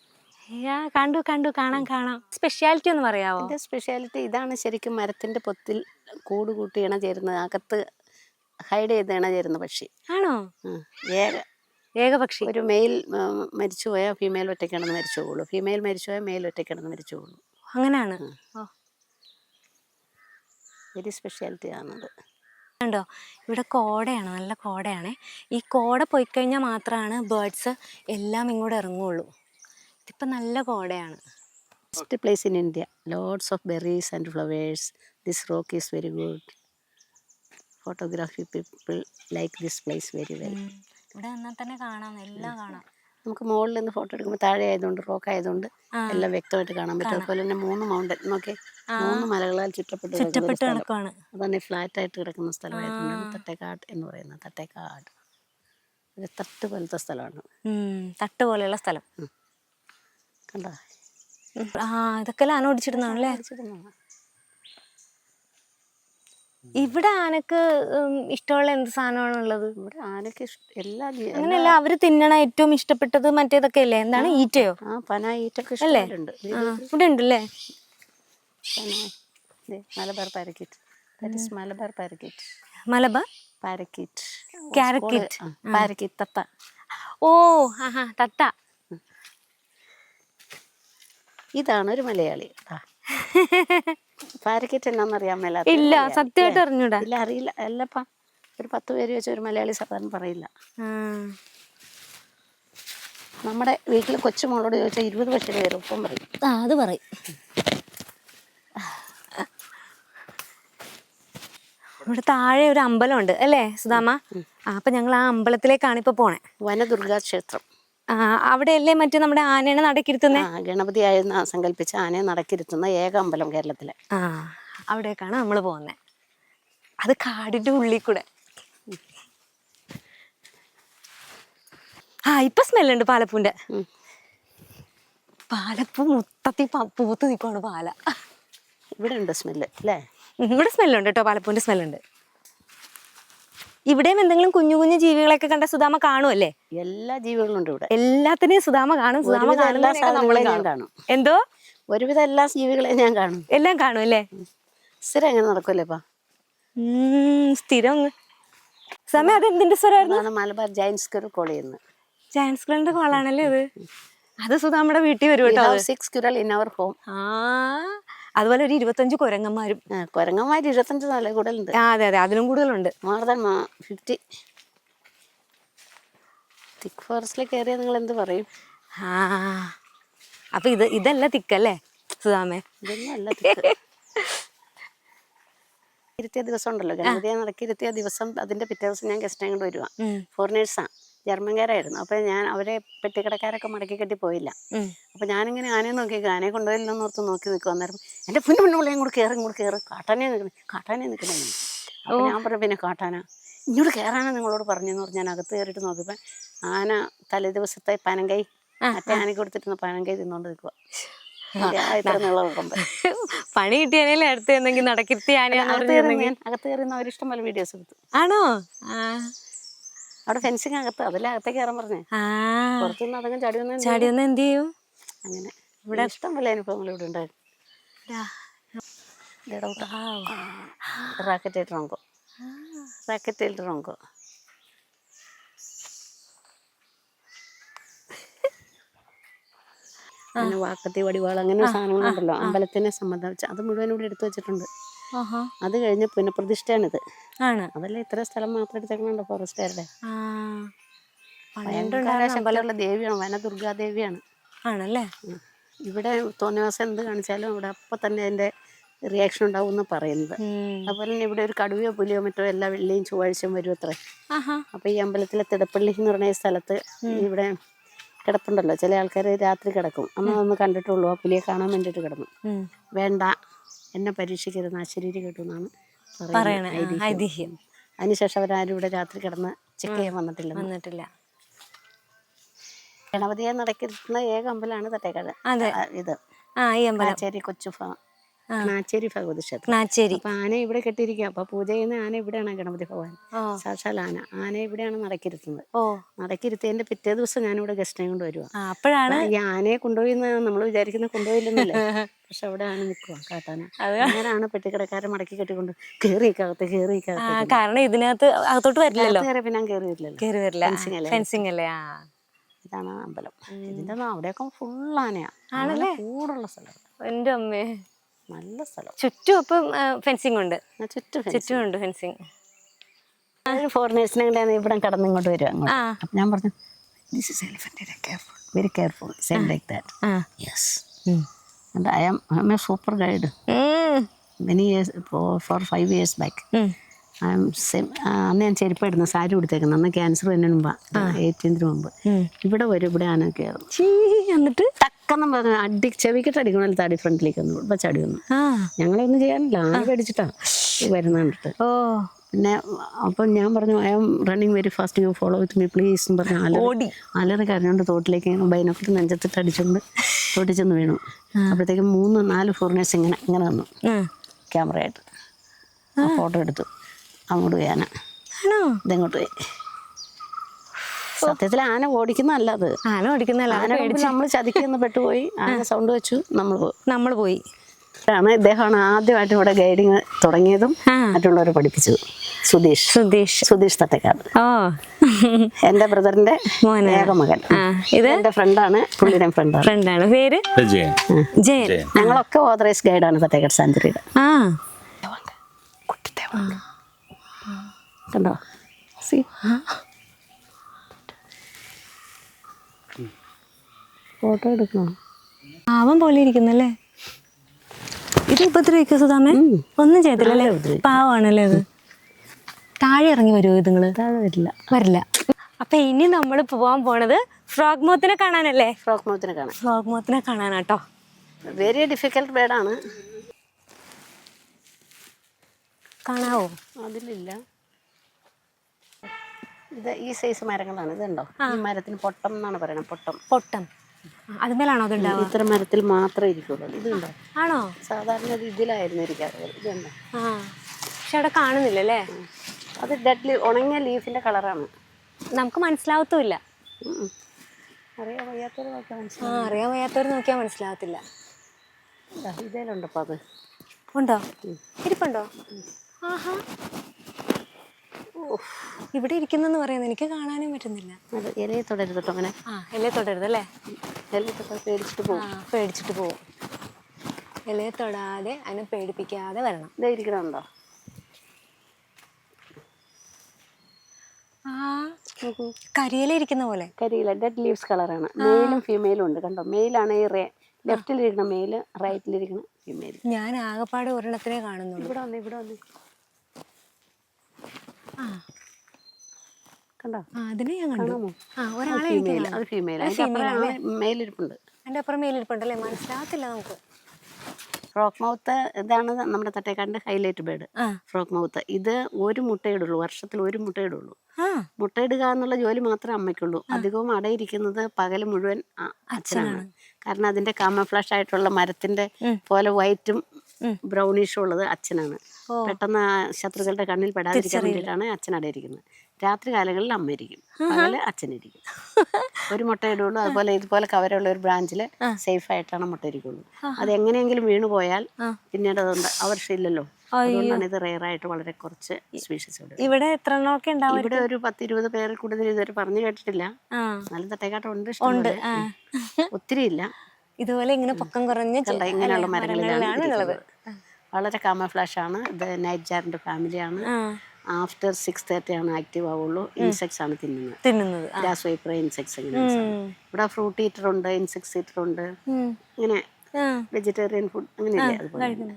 Yeah കണ്ടു കണ്ടു. കാണാം കാണാം. സ്പെഷ്യാലിറ്റി ഒന്ന് പറയാവോ? എന്റെ സ്പെഷ്യാലിറ്റി ഇതാണ് ശരിക്കും മരത്തിന്റെ പൊത്തിൽ കൂട് കൂട്ടി ഇണ ചേരുന്നത്. അകത്ത് ഹൈഡ് ചെയ്ത് ഇണ ചേരുന്ന പക്ഷി. ആണോ. ഏക ഏകപക്ഷി. ഒരു മെയിൽ മരിച്ചു പോയാൽ ഫീമെയിൽ ഒറ്റയ്ക്കിടന്ന് മരിച്ചു പോകുള്ളൂ ഫീമെയിൽ മരിച്ചു പോയാൽ മെയിൽ ഒറ്റയ്ക്കിടന്ന് മരിച്ചു പോകുള്ളൂ അങ്ങനെയാണ് ഓ. വെരി സ്പെഷ്യാലിറ്റി ആണത്. കണ്ടോ? ഇവിടെ കോടയാണ് നല്ല കോടയാണ്. ഈ കോട പോയി കഴിഞ്ഞാൽ മാത്രമാണ് ബേർഡ്സ് എല്ലാം ഇങ്ങോട്ട് ഇറങ്ങുള്ളൂ. ഇതിപ്പോൾ നല്ല കോടയാണ്. First place in India loads of berries and flowers this rock is very good photography people like this place very well ഇവിടെ നിന്നാൽ തന്നെ കാണാം. എല്ലാം കാണാം. നമുക്ക് മുകളിൽ നിന്ന് ഫോട്ടോ എടുക്കുമ്പോൾ താഴെ ആയതുകൊണ്ട് റോക്ക് ആയതുകൊണ്ട് എല്ലാം വ്യക്തമായിട്ട് കാണാൻ പറ്റും. അതുപോലെ തന്നെ മൂന്ന് മൗണ്ടൻ നോക്കി മൂന്ന് മലകളാൽ ചുറ്റപ്പെട്ട് ചുറ്റപ്പെട്ട് കിടക്കുകയാണ് അതന്നെ ഫ്ലാറ്റ് ആയിട്ട് കിടക്കുന്ന സ്ഥലമായിട്ടുണ്ട് തട്ടേക്കാട് എന്ന് പറയുന്നത്. തട്ടേക്കാട്. ഒരു തട്ട് പോലത്തെ സ്ഥലമാണ്. തട്ട് പോലെയുള്ള സ്ഥലം. കണ്ടോ ആ ഇതൊക്കെ ആന ഓടിച്ചിടുന്നതാണല്ലേ? ഇവിടെ ആനക്ക് ഇഷ്ടമുള്ള എന്ത് സാധനമാണുള്ളത് ഇവിടെ ആനക്ക് എല്ലാ അങ്ങനെയല്ല അവർ തിന്നണ ഏറ്റവും ഇഷ്ടപ്പെട്ടത് മറ്റേതൊക്കെ അല്ലേ? എന്താണ് ഈറ്റയോ? ആ പന ഈറ്റൊക്കെ ആ ഇവിടെ ഉണ്ടല്ലേ? Malabar parakeet. That is Malabar parakeet. Malabar parakeet. Parakeet. Parakeet തത്ത. ഓ ആഹാ തത്ത. ഇതാണ് ഒരു മലയാളി. പാരക്കറ്റ് എന്നാന്നറിയാൻ മേലാത്ത ഇല്ല സത്യമായിട്ട് അറിഞ്ഞൂടാ. ഇല്ല അറിയില്ല. അല്ലപ്പാ ഒരു പത്ത് പേര് വെച്ച് ഒരു മലയാളി സാധാരണ പറയില്ല. നമ്മുടെ വീട്ടിൽ കൊച്ചുമോളോട് ചോദിച്ചാൽ ഇരുപത് വർഷം പേര് ഒപ്പം പറയും. ആ അത് പറയും. ഇവിടെ താഴെ ഒരു അമ്പലമുണ്ട് അല്ലേ സുധാമ? അപ്പൊ ഞങ്ങൾ ആ അമ്പലത്തിലേക്കാണ് ഇപ്പൊ പോണേ. വനദുർഗാ ക്ഷേത്രം അവിടെയല്ലേ മറ്റേ നമ്മുടെ ആനേനെ നടക്കിരുത്തുന്നേ? ആ ഗണപതിയായി ന- സങ്കല്പിച്ച ആനയെ നടക്കിരുത്തുന്ന ഏക അമ്പലം കേരളത്തിലെ. ആ അവിടേക്കാണ് നമ്മൾ പോകുന്നത് അത് കാടിന്റെ ഉള്ളിൽ കൂടെ. ആ ഇപ്പൊ സ്മെല്ലുണ്ട് പാലപ്പൂന്റെ ഉം. പാലപ്പൂ മുത്തത്തി പ- പൂത്ത് നിൽക്കുവാണ് പാല. ഇവിടെ ഉണ്ട് സ്മെല്ല് അല്ലേ? ഇവിടെ സ്മെല്ലുണ്ട് കേട്ടോ പാലപ്പൂന്റെ സ്മെല്ലുണ്ട്. ഇവിടെയും എന്തെങ്കിലും കുഞ്ഞു കുഞ്ഞു ജീവികളൊക്കെ കണ്ട സുധാമ കാണുമല്ലേ എല്ലാ ജീവികളും ഉണ്ട് ഇവിടെ. എല്ലാത്തിനെയും സുധാമ കാണും സുധാമ കാണും. എന്തോ? ഒരുവിധം എല്ലാ ജീവികളെയും ഞാൻ കാണും. എല്ലാം കാണും അല്ലേ സ്ഥിരം എങ്ങനെ നടക്കുമല്ലേ സ്ഥിരം. സമയം അതെന്തിന്റെ അത് എന്തിന്റെ സ്വരമായിരുന്നു മലബാർ ജൈൻസ് സ്ക്വയർ കോൾ ചെയ്യുന്നത്. കോളാണല്ലേ ഇത് അത്? സുധാമയുടെ വീട്ടിൽ വരും കേട്ടോ. സിക്സ് ഇൻ അവർ ഹോം ആ. അതുപോലെ ഒരു ഇരുപത്തഞ്ച് കുരങ്ങന്മാരും. കുരങ്ങന്മാർ ഇരുപത്തഞ്ച് നാല് കൂടുതലുണ്ട്. ആ അതെ അതെ അതിലും കൂടുതലുണ്ട്. മോർ ദാൻ ഫിഫ്റ്റി തിക്ക് ഫോറസ്റ്റിൽ കയറിയാൽ നിങ്ങൾ എന്ത് പറയും? ആ അപ്പൊ ഇത് ഇതല്ല തിക്കല്ലേ സുധാമേ? ഇതൊന്നും അല്ല തിക്ക് ഇരുത്തിയ ദിവസം ഉണ്ടല്ലോ ഗണപതിയെ നടക്കി ഇരുത്തിയ ദിവസം അതിന്റെ പിറ്റേ ദിവസം ഞാൻ ഗസ്റ്റ് അങ്ങോട്ട് വരുവാ. ഫോറിനേഴ്സാ ഫോറിനേഴ്സാണ് ജർമ്മൻകാരായിരുന്നു അപ്പോൾ ഞാൻ അവരെ പെട്ടിക്കടക്കാരൊക്കെ മടക്കി കെട്ടി പോയില്ല. അപ്പൊ ഞാനിങ്ങനെ ആനയെ നോക്കി ആനയെ കൊണ്ടുപോയില്ലെന്ന് ഓർത്ത് നോക്കി നിൽക്കും അന്നേരം എന്റെ പൊന്നു പെണ്ണുള്ള ഇങ്ങോട്ട് കയറി ഇങ്ങോട്ട് കയറി കാട്ടാനെ നിൽക്കണേ കാട്ടാനെ നിൽക്കണേ അപ്പോൾ ഞാൻ പറഞ്ഞു പിന്നെ കാട്ടാന ഇങ്ങോട്ട് കയറാനാ നിങ്ങളോട് പറഞ്ഞെന്ന് പറഞ്ഞു ഞാൻ അകത്ത് കയറിയിട്ട് നോക്കിയപ്പോൾ ആന തലേ ദിവസത്തെ പനങ്കൈ മറ്റേ ആനയ്ക്ക് കൊടുത്തിരുന്ന പനങ്കൈ തിന്നോണ്ട് നിൽക്കുക പണി കിട്ടിയാലേ അടുത്ത് എന്തെങ്കിലും നടക്കിരുത്തി ആന കയറി അകത്ത് കയറി അവരിഷ്ടം പോലെ വീഡിയോസ് എടുത്തു. ആണോ? ആ. അവിടെ ഫെൻസിങ് അകത്ത് അതിലെ അകത്തേക്ക് കയറാൻ പറഞ്ഞേ? പുറത്തുനിന്ന് അതങ്ങ് ചടി വന്ന ചാടി വന്ന എന്ത് ചെയ്യും? അങ്ങനെ. ഇവിടെ ഇഷ്ടം പോലെ അനുഭവങ്ങൾ ഇവിടെ ഉണ്ടായിരുന്നു. റാക്കറ്റ് ട്രോങ്കോ ആ. റാക്കറ്റ് എൽ റോങ്കോ. പിന്നെ വാക്കത്തി വടിവാൾ അങ്ങനെ സാധനങ്ങളുണ്ടല്ലോ. അമ്പലത്തിനെ സംബന്ധിച്ച് അത് മുഴുവൻ ഇവിടെ എടുത്തു വെച്ചിട്ടുണ്ട്. അത് കഴിഞ്ഞ് പുനഃപ്രതിഷ്ഠയാണിത്. ആണ്. അതല്ലേ ഇത്ര സ്ഥലം മാത്രം എടുത്തേക്കണോ ഫോറസ്റ്റുകാരുടെ? ആ. ദേവിയാണ് ശക്തിയുള്ള ദേവിയാണ് വനദുർഗാദേവിയാണ് ആണല്ലേ? ഇവിടെ തോന്നിവാസം എന്ത് കാണിച്ചാലും ഇവിടെ അപ്പം തന്നെ അതിന്റെ റിയാക്ഷൻ ഉണ്ടാവും എന്ന് പറയുന്നത് അതുപോലെ തന്നെ ഇവിടെ ഒരു കടുവയോ പുലിയോ മറ്റോ എല്ലാ വെള്ളിയും ചൊവ്വാഴ്ചയും വരും അത്രേ. ആഹാ. അപ്പോൾ ഈ അമ്പലത്തിലെ തിടപ്പള്ളി എന്ന് പറഞ്ഞ ഈ സ്ഥലത്ത് ഇവിടെ കിടപ്പുണ്ടല്ലോ. ചില ആൾക്കാർ രാത്രി കിടക്കും. അന്ന് ഒന്ന് കണ്ടിട്ടുള്ളൂ ആ പുലിയെ കാണാൻ വേണ്ടിയിട്ട് കിടന്നു. വേണ്ട. എന്നെ പരീക്ഷിക്കരുത് അശരീരി കേട്ടു എന്നാണ് പറയണ പറയുന്നത് ഐതിഹ്യം. അതിനുശേഷം അവരാരും ഇവിടെ രാത്രി കിടന്ന് ചെക്ക് ചെയ്യാൻ വന്നിട്ടില്ല വന്നിട്ടില്ല. ഗണപതിയെ നടക്കുന്ന ഏക അമ്പലമാണ് തട്ടേക്കാട്. ഇത്. ആ ഈ അമ്പലം. കൊച്ചു നാച്ചേരി ഭഗവതി ക്ഷേത്രം. നാച്ചേരി. അപ്പൊ ആന ഇവിടെ കെട്ടിയിരിക്കുക അപ്പൊ പൂജ ചെയ്യുന്ന ആന ഇവിടെയാണ് ഗണപതി ഭഗവാൻ. സാക്ഷാൽ ആന ആന ഇവിടെയാണ് നടക്കിരുത്തുന്നത് ഓ. നടക്കിരുത്തിയതിന്റെ പിറ്റേ ദിവസം ഞാനിവിടെ ഗസ്റ്റിനെ കൊണ്ട് വരുവാ. അപ്പോഴാണ് ഈ ആനയെ കൊണ്ടുപോയി നമ്മൾ വിചാരിക്കുന്ന കൊണ്ടുപോയില്ലെന്നല്ലേ? പക്ഷെ അവിടെ ആന നിൽക്കുക കാട്ടാന അങ്ങനെയാണ് പെട്ടിക്കടക്കാരെ മടക്കി കെട്ടിക്കൊണ്ട് കേറി അകത്ത് കേറി ആ കാരണം ഇതിനകത്ത് അകത്തോട്ട് വരില്ലല്ലോ? പിന്നെ ഞാൻ കയറി വരില്ലല്ലോ. കേറി വരില്ല. ഫെൻസിങ് അല്ലേ? ഇതാണ് അമ്പലം. ഇതിന്റെ അവിടെയൊക്കെ ഫുൾ ആനയാ. ആണല്ലേ? കൂടുള്ള സ്ഥലം. എന്റെ അമ്മേ. നല്ല സ്ഥലം. ചുറ്റും ഇപ്പം ഫെൻസിങ് ഉണ്ട്. ചുറ്റും ചുറ്റും ഉണ്ട് ഫെൻസിങ് ഫോറിനേഴ്സിനെ ഇവിടെ കടന്ന് ഇങ്ങോട്ട് വരും അപ്പൊ ഞാൻ പറഞ്ഞു this is elephant careful very careful same like that yes. And I am I'm a super guide. Many years four five years back. I'm same അന്ന് ഞാൻ ചെരുപ്പായിരുന്നു സാരി കൊടുത്തേക്കുന്നത് അന്ന് ക്യാൻസർ വരുന്നതിന് മുമ്പാ. എയ്റ്റീൻത്തിന് മുമ്പ്. ഇവിടെ വരും ഇവിടെ ആണ് കയറും എന്നിട്ട് ടക്കെന്നും പറഞ്ഞു അടി ചെവിക്കിട്ട് അടിക്കണമല്ലോ താടി ഫ്രണ്ടിലേക്ക് ഇവിടെ ചടി വന്നു ഞങ്ങളൊന്നും ചെയ്യാനില്ല. ആകെ പേടിച്ചിട്ടാ വരുന്ന കണ്ടിട്ട്. ഓ. പിന്നെ അപ്പം ഞാൻ പറഞ്ഞു I am running very fast you follow with me please എന്ന് പറഞ്ഞു അലറി അലറി കരഞ്ഞുകൊണ്ട് തോട്ടിലേക്ക് ബൈനോക്കിൽ നെഞ്ചത്തിട്ട് അടിച്ചുകൊണ്ട് തോട്ടിൽ ചെന്ന് വീണു അപ്പോഴത്തേക്കും മൂന്ന് നാല് ഫോറിനേഴ്സ് ഇങ്ങനെ ഇങ്ങനെ വന്നു. ക്യാമറയായിട്ട്. ഫോട്ടോ എടുത്തു. അങ്ങോട്ട് പോയാനാ ഇതെങ്ങോട്ട് പോയി. സത്യത്തിൽ ആന ഓടിക്കുന്നതല്ല അത് ആന ഓടിക്കുന്നല്ല ആന നമ്മൾ ചതിക്കുന്ന പെട്ടുപോയി. ആന സൗണ്ട് വെച്ചു നമ്മൾ പോയി. നമ്മൾ പോയി. ആണ് ഇദ്ദേഹമാണ് ആദ്യമായിട്ട് ഇവിടെ ഗൈഡിങ് തുടങ്ങിയതും മറ്റുള്ളവരെ പഠിപ്പിച്ചത് സുധീഷ്. സുധീഷ്. സുധീഷ് തട്ടക്കാട് ഓ. എന്റെ ബ്രദറിന്റെ മകൻ. ആ ഇത്? എന്റെ ഫ്രണ്ടാണ് പുള്ളിയുടെ ഫ്രണ്ടാണ്. ഫ്രണ്ടാണ്. പേര്? ജയൻ. ഞങ്ങളൊക്കെ ഓതറൈസ് ഗൈഡാണ് തട്ടേക്കാട് സാഞ്ചുറിയുടെ ആ. കണ്ടോ? സി ഫോട്ടോ എടുക്കണോ? പാവം പോലെ ഇരിക്കുന്നല്ലേ? ഇത് ഉപദ്രവിക്കോ സുധാമേ? ഒന്നും ചെയ്തില്ലല്ലേ? പാവാണല്ലേ അത് താഴെ ഇറങ്ങി വരുമോ ഇത് താഴെ വരില്ല. വരില്ല. അപ്പൊ ഇനി നമ്മൾ പോവാൻ പോണത് ഫ്രോഗ് മോത്തിനെ കാണാനല്ലേ? ഫ്രോഗ് മോത്തിനെ കാണാൻ. ഫ്രോഗ് മോത്തിനെ കാണാനാട്ടോ. വെരി ഡിഫിക്കൽട്ട് ബേഡാണ് കാണാവോ? അതിലില്ല. ഇത് ഈ സൈസ് മരങ്ങളാണ്. ഇതുണ്ടോ? ഈ മരത്തിന് പൊട്ടം എന്നാണ് പറയുന്നത് പൊട്ടം. പൊട്ടം. അതുമേലാണോ അതുണ്ടാവുക? ഇത്ര മരത്തിൽ മാത്രമേ ഇരിക്കുള്ളൂ. ഇതുണ്ടോ ആണോ? സാധാരണ ഇത് ഇതിലായിരുന്നു ഇരിക്കാറ് ഇതുണ്ടോ ആ. പക്ഷെ അവിടെ കാണുന്നില്ലല്ലേ? അത് ഡെഡ് ലീഫ് ഉണങ്ങിയ ലീഫിന്റെ കളറാണ്. നമുക്ക് മനസ്സിലാവത്തുമില്ല. അറിയാൻ വയ്യാത്തൊരു നോക്കാൻ ആ അറിയാൻ വയ്യാത്തവർ നോക്കിയാൽ മനസ്സിലാവത്തില്ല. ഇതേലുണ്ടപ്പോ അത്. ഉണ്ടോ? ഇരിപ്പുണ്ടോ? ആഹാ. ഇവിടെ ഇരിക്കുന്നെന്ന് പറയുന്നത് എനിക്ക് കാണാനും പറ്റുന്നില്ല. അത് ഇലയെ തൊടരുത് കേട്ടോ അങ്ങനെ. ആ ഇലയെ തൊടരുത് അല്ലേ? ഇലയെ തൊട്ടാൽ പേടിച്ചിട്ട് ആ പോകും പേടിച്ചിട്ട് പോകും ഇലയെ തൊടാതെ അതിനെ പേടിപ്പിക്കാതെ വരണം. ഇതേ ഇരിക്കണുണ്ടോ? ആ കരിയില ഇരിക്കുന്ന പോലെ. കരിയില ഡെഡ് ലീവ്സ് കളറാണ് മെയിലും ഫീമെയിലും ഉണ്ട് കണ്ടോ? മെയിലാണ് ഈ റേ ലെഫ്റ്റിലിരിക്കണ മെയിൽ റൈറ്റിലിരിക്കണ ഫീമെയിൽ ഞാൻ ആകെപ്പാട് ഒരെണ്ണത്തിനെ കാണുന്നു ഇവിടെ വന്ന് ഇവിടെ വന്ന്. ആ കണ്ടോ? അതിനെ ഞാൻ കണ്ടു. ആ ഒരാളെ ഫീമെയിൽ അത് ഫീമെയിൽ അതിന്റെ അപ്പുറം മേലിരിപ്പുണ്ടല്ലേ? മനസ്സിലാകത്തില്ല നമുക്ക്. ഫ്രോക്ക് മൗത്ത് ഇതാണ് നമ്മുടെ തട്ടേക്കാടിന്റെ ഹൈലൈറ്റ് ബേഡ് ഫ്രോക്ക് മൗത്ത് ഇത് ഒരു മുട്ടയിടുള്ളൂ വർഷത്തിൽ ഒരു മുട്ടയിടുള്ളൂ മുട്ടയിടുക എന്നുള്ള ജോലി മാത്രമേ അമ്മയ്ക്കുള്ളൂ. അധികവും അടയിരിക്കുന്നത് പകൽ മുഴുവൻ അച്ഛനാണ്. കാരണം അതിന്റെ കാമ ഫ്ലാഷ് ആയിട്ടുള്ള മരത്തിന്റെ പോലെ വൈറ്റും ബ്രൗണിഷും ഉള്ളത് അച്ഛനാണ്. പെട്ടെന്ന് ശത്രുക്കളുടെ കണ്ണിൽ പെടാതിരിക്കാൻ വേണ്ടിയിട്ടാണ് അച്ഛൻ അവിടെ ഇരിക്കുന്നത് രാത്രി കാലങ്ങളിൽ അമ്മ ഇരിക്കും പകൽ അച്ഛനിരിക്കും. ഒരു മുട്ട ഇടുള്ളൂ. അതുപോലെ ഇതുപോലെ കവരുള്ള ഒരു ബ്രാഞ്ചിൽ സേഫ് ആയിട്ടാണ് മുട്ട ഇരിക്കുള്ളൂ. അത് എങ്ങനെയെങ്കിലും വീണു പോയാൽ പിന്നീട് അതുകൊണ്ട് ആവശ്യമില്ലല്ലോ അതുകൊണ്ടാണ് ഇത് റെയർ ആയിട്ട് വളരെ കുറച്ച് സ്പീഷീസ് ഇവിടെ എത്ര എണ്ണമൊക്കെ ഉണ്ടാവും ഇവിടെ ഒരു പത്ത് ഇരുപത് പേര് കൂടുതൽ ഇതുവരെ പറഞ്ഞു കേട്ടിട്ടില്ല. നല്ല തട്ടേക്കാട്ടം ഉണ്ട് ഇഷ്ടംപോലെ. ഒത്തിരി ഇല്ല ഇതുപോലെ ഇങ്ങനെ പൊക്കം കുറഞ്ഞ ഇങ്ങനെയുള്ള മരങ്ങളിലാണ് ഉള്ളത്. വളരെ കാമഫ്ലാഷ് ആണ്. ഇത് നൈറ്റ് ജാറിന്റെ ഫാമിലിയാണ് ആഫ്റ്റർ സിക്സ് തേർട്ടി ആണ് ആക്റ്റീവ് ആവുള്ളൂ. ഇൻസെക്ട്സ് ആണ് തിന്നുന്നത്. തിന്നുന്നത്. ഗ്രാസ് വൈപ്പർ ഇൻസെക്ട്സ് ഇവിടെ ഫ്രൂട്ട് ഈറ്റർ ഉണ്ട് ഇൻസെക്ട്സ് ഈറ്റർ ഉണ്ട്. ഇങ്ങനെ വെജിറ്റേറിയൻ ഫുഡ് അങ്ങനെയല്ലേ അതുപോലെ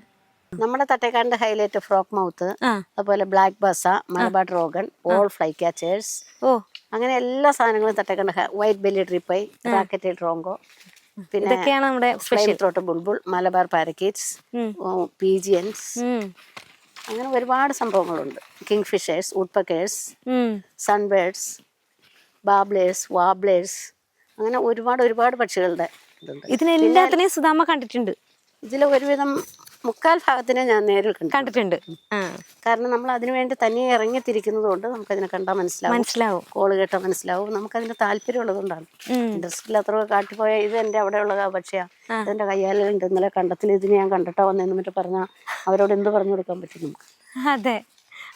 നമ്മുടെ തട്ടേക്കാടിന്റെ ഹൈലൈറ്റ് ഫ്രോക്ക് മൗത്ത് അതുപോലെ black baza Malabar drongo all flycatchers അങ്ങനെ എല്ലാ സാധനങ്ങളും തട്ടേക്കാണ്ട് white belly treepie racket drongo പിന്നെ ഇതൊക്കെയാണ് നമ്മുടെ special throat bulbul Malabar parakeets. Pigeons. അങ്ങനെ ഒരുപാട് സംഭവങ്ങളുണ്ട്. കിങ് ഫിഷേഴ്സ് ഉഡ്പക്കേഴ്സ് സൺബേഡ്സ് സൺബേർഡ്സ് ബാബ്ലേഴ്സ് വാബ്ലേഴ്സ് അങ്ങനെ ഒരുപാട് ഒരുപാട് പക്ഷികളുടെ ഇതിലെല്ലാത്തിനെയും ഇതിനെല്ലാത്തിനെയും സുധാമ കണ്ടിട്ടുണ്ട്. ഇതിൽ ഒരുവിധം മുക്കാൽ ഭാഗത്തിനെ ഞാൻ നേരിൽ കണ്ടു കണ്ടിട്ടുണ്ട്. കാരണം നമ്മൾ അതിനു വേണ്ടി തന്നെ ഇറങ്ങിത്തിരിക്കുന്നത് കൊണ്ട് നമുക്കതിനെ കണ്ടാൽ മനസ്സിലാവും. മനസ്സിലാവും. കോൾ കേട്ടാൽ മനസ്സിലാവും. നമുക്ക് നമുക്കതിന് താല്പര്യമുള്ളതുകൊണ്ടാണ്. ഇൻട്രസ്റ്റിൽ അത്ര കാട്ടിപ്പോയ ഇത് എന്റെ അവിടെയുള്ള പക്ഷേ ഇതെന്റെ കയ്യാലുണ്ട്. ഇന്നലെ കണ്ടത്തിൽ ഇത് ഞാൻ കണ്ടിട്ടാ വന്നെന്ന് മറ്റേ പറഞ്ഞാൽ അവരോട് എന്ത് പറഞ്ഞു കൊടുക്കാൻ പറ്റും നമുക്ക്? അതെ.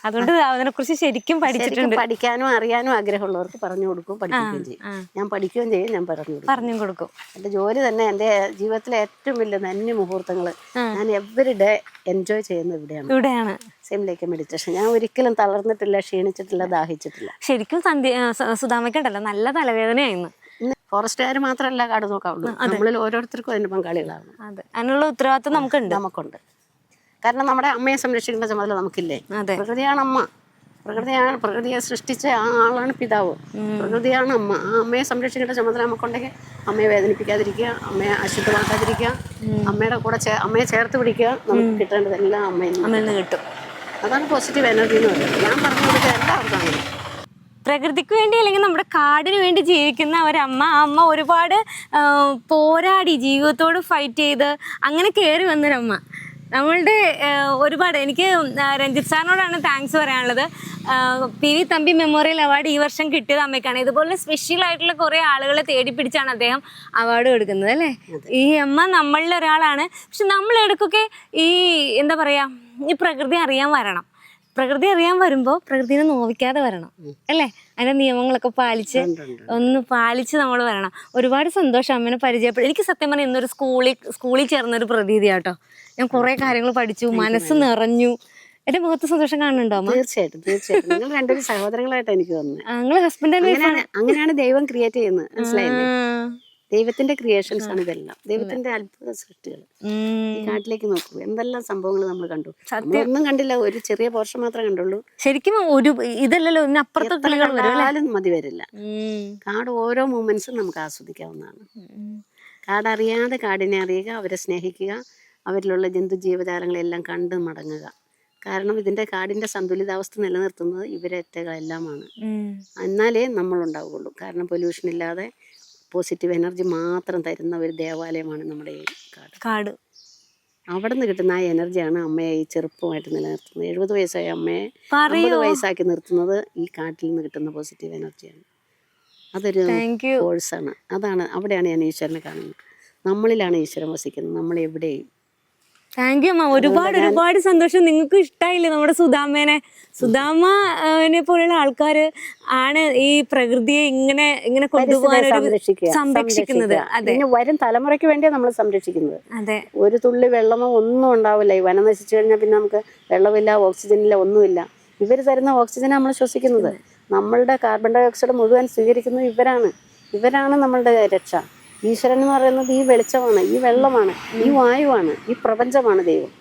അതുകൊണ്ട് അതിനെ കുറിച്ച് ശരിക്കും പഠിച്ചിട്ടുണ്ട്. പഠിക്കാനും അറിയാനും ആഗ്രഹമുള്ളവർക്ക് പറഞ്ഞു കൊടുക്കും പഠിക്കുകയും ചെയ്യും. ഞാൻ പഠിക്കുകയും ചെയ്യും ഞാൻ പറഞ്ഞു പറഞ്ഞു കൊടുക്കും. എന്റെ ജോലി തന്നെ എന്റെ ജീവിതത്തിലെ ഏറ്റവും വലിയ നന്യ മുഹൂർത്തങ്ങൾ ഞാൻ എവറി ഡേ എൻജോയ് ചെയ്യുന്നത് ഇവിടെയാണ്. ഇവിടെയാണ്. സെയിം ലൈക്ക് മെഡിറ്റേഷൻ ഞാൻ ഒരിക്കലും തളർന്നിട്ടില്ല ക്ഷീണിച്ചിട്ടില്ല ദാഹിച്ചിട്ടില്ല. ശരിക്കും സന്ധ്യ സുധാമയ്ക്കുണ്ടല്ലോ നല്ല തലവേദനയായിരുന്നു. ഫോറസ്റ്റുകാർ മാത്രമല്ല കാട് നോക്കാവുള്ളൂ നമ്മളിൽ ഓരോരുത്തർക്കും അതിന് പങ്കാളികളാണ്. അതെ. അതിനുള്ള ഉത്തരവാദിത്വം നമുക്കുണ്ട്. നമുക്കുണ്ട്. കാരണം നമ്മുടെ അമ്മയെ സംരക്ഷിക്കേണ്ട ചുമതല നമുക്കില്ലേ? പ്രകൃതിയാണ് അമ്മ പ്രകൃതിയാണ് പ്രകൃതിയെ സൃഷ്ടിച്ച ആ ആളാണ് പിതാവ്. പ്രകൃതിയാണ് അമ്മ. ആ അമ്മയെ സംരക്ഷിക്കേണ്ട ചുമതല നമുക്കുണ്ടെങ്കിൽ അമ്മയെ വേദനിപ്പിക്കാതിരിക്കുക അമ്മയെ അശുദ്ധമാക്കാതിരിക്കുക അമ്മയുടെ കൂടെ അമ്മയെ ചേർത്ത് പിടിക്കുക നമുക്ക് കിട്ടേണ്ടതെല്ലാം അമ്മയിൽ നിന്ന്. കിട്ടും. അതാണ് പോസിറ്റീവ് എനർജി എന്ന് പറയുന്നത്. ഞാൻ പറഞ്ഞു കൊടുക്കുക എല്ലാവർക്കും അങ്ങനെ പ്രകൃതിക്ക് വേണ്ടി അല്ലെങ്കിൽ നമ്മുടെ കാടിന് വേണ്ടി ജീവിക്കുന്ന ഒരമ്മ ആ അമ്മ ഒരുപാട് പോരാടി ജീവിതത്തോട് ഫൈറ്റ് ചെയ്ത് അങ്ങനെ കയറി വന്നൊരമ്മ. നമ്മളുടെ ഒരുപാട് എനിക്ക് രഞ്ജിത് രഞ്ജിത്ത് സാറിനോടാണ് താങ്ക്സ് പറയാനുള്ളത്. P V Thampi memorial award ഈ വർഷം കിട്ടിയത് അമ്മയ്ക്കാണ്. ഇതുപോലെ സ്പെഷ്യൽ ആയിട്ടുള്ള കുറേ ആളുകളെ തേടി പിടിച്ചാണ് അദ്ദേഹം അവാർഡ് കൊടുക്കുന്നത് അല്ലേ? ഈ അമ്മ നമ്മളിൽ ഒരാളാണ് പക്ഷെ നമ്മളെടുക്കൊക്കെ ഈ എന്താ പറയാ ഈ പ്രകൃതി അറിയാൻ വരണം. പ്രകൃതി അറിയാൻ വരുമ്പോൾ പ്രകൃതിനെ നോവിക്കാതെ വരണം. അല്ലേ? അതിന്റെ നിയമങ്ങളൊക്കെ പാലിച്ച് ഒന്ന് പാലിച്ച് നമ്മൾ വരണം. ഒരുപാട് സന്തോഷം അമ്മനെ പരിചയപ്പെടും എനിക്ക് സത്യം പറഞ്ഞാൽ ഇന്നൊരു സ്കൂളിൽ സ്കൂളിൽ ചേർന്നൊരു പ്രതീതി കേട്ടോ ഞാൻ കുറേ കാര്യങ്ങൾ പഠിച്ചു മനസ്സ് നിറഞ്ഞു. എന്റെ മുഖത്ത് സന്തോഷം കാണുന്നുണ്ടോ അമ്മ? തീർച്ചയായിട്ടും തീർച്ചയായിട്ടും. നിങ്ങൾ എനിക്ക് തോന്നുന്നത്. നിങ്ങൾ ഹസ്ബൻഡ് അങ്ങനെയാണ് ദൈവം ക്രിയേറ്റ് ചെയ്യുന്നത്. മനസ്സിലായില്ലേ? ദൈവത്തിന്റെ ക്രിയേഷൻസ് ആണ് ഇതെല്ലാം. ദൈവത്തിന്റെ അത്ഭുത സൃഷ്ടികൾ. ഈ കാട്ടിലേക്ക് നോക്കൂ. എന്തെല്ലാം സംഭവങ്ങൾ നമ്മൾ കണ്ടു. ഒന്നും കണ്ടില്ല. ഒരു ചെറിയ പോർഷൻ മാത്രമേ കണ്ടുള്ളൂ. ശരിക്കും ഒരു ഇതല്ലല്ലോ ഇതിനപ്പുറത്തെ മതി വരില്ല. കാട് ഓരോ മൂമെന്റ്സും നമുക്ക് ആസ്വദിക്കാവുന്നതാണ്. കാടറിയാതെ കാടിനെ അറിയുക അവരെ സ്നേഹിക്കുക അവരിലുള്ള ജന്തു ജീവജാലങ്ങളെല്ലാം കണ്ട് മടങ്ങുക. കാരണം ഇതിന്റെ കാടിന്റെ സന്തുലിതാവസ്ഥ നിലനിർത്തുന്നത് ഇവരറ്റകളെല്ലാമാണ്. എന്നാലേ നമ്മളുണ്ടാവുകയുള്ളൂ. കാരണം പൊല്യൂഷൻ ഇല്ലാതെ പോസിറ്റീവ് എനർജി മാത്രം തരുന്ന ഒരു ദേവാലയമാണ് നമ്മുടെ ഈ കാട്. കാട്. അവിടെ നിന്ന് കിട്ടുന്ന ആ എനർജിയാണ് അമ്മയെ ഈ ചെറുപ്പമായിട്ട് നിലനിർത്തുന്നത്. എഴുപത് വയസ്സായ അമ്മയെ. അമ്പത് വയസ്സാക്കി നിർത്തുന്നത് ഈ കാട്ടിൽ നിന്ന് കിട്ടുന്ന പോസിറ്റീവ് എനർജിയാണ് അതൊരു കോഴ്സാണ് ഫോഴ്സാണ് അതാണ് അവിടെയാണ് ഞാൻ ഈശ്വരനെ കാണുന്നത്. നമ്മളിലാണ് ഈശ്വരൻ വസിക്കുന്നത്. നമ്മൾ എവിടെയും താങ്ക് യു അമ്മ ഒരുപാട് ഒരുപാട് സന്തോഷം. നിങ്ങൾക്ക് ഇഷ്ടായില്ലേ നമ്മുടെ സുധാമേനെ? സുധാമനെ പോലെയുള്ള ആൾക്കാര് ആണ് ഈ പ്രകൃതിയെ ഇങ്ങനെ ഇങ്ങനെ കൊണ്ടുപോകാൻ സംരക്ഷിക്കുന്നത്. അതെ. വരും തലമുറയ്ക്ക് വേണ്ടിയാണ് നമ്മൾ സംരക്ഷിക്കുന്നത്. അതെ. ഒരു തുള്ളി വെള്ളമോ ഒന്നും ഉണ്ടാവില്ല. ഈ വനം നശിച്ചു കഴിഞ്ഞാൽ പിന്നെ നമുക്ക് വെള്ളമില്ല ഓക്സിജൻ ഇല്ല ഒന്നുമില്ല. ഇവർ തരുന്ന ഓക്സിജനാണ് നമ്മൾ ശ്വസിക്കുന്നത്. നമ്മളുടെ കാർബൺ ഡൈ ഓക്സൈഡ് മുഴുവൻ സ്വീകരിക്കുന്നത് ഇവരാണ്. ഇവരാണ് നമ്മളുടെ രക്ഷ. ഈശ്വരൻ എന്ന് പറയുന്നത് ഈ വെളിച്ചമാണ് ഈ വെള്ളമാണ് ഈ വായുവാണ് ഈ പ്രപഞ്ചമാണ് ദൈവം.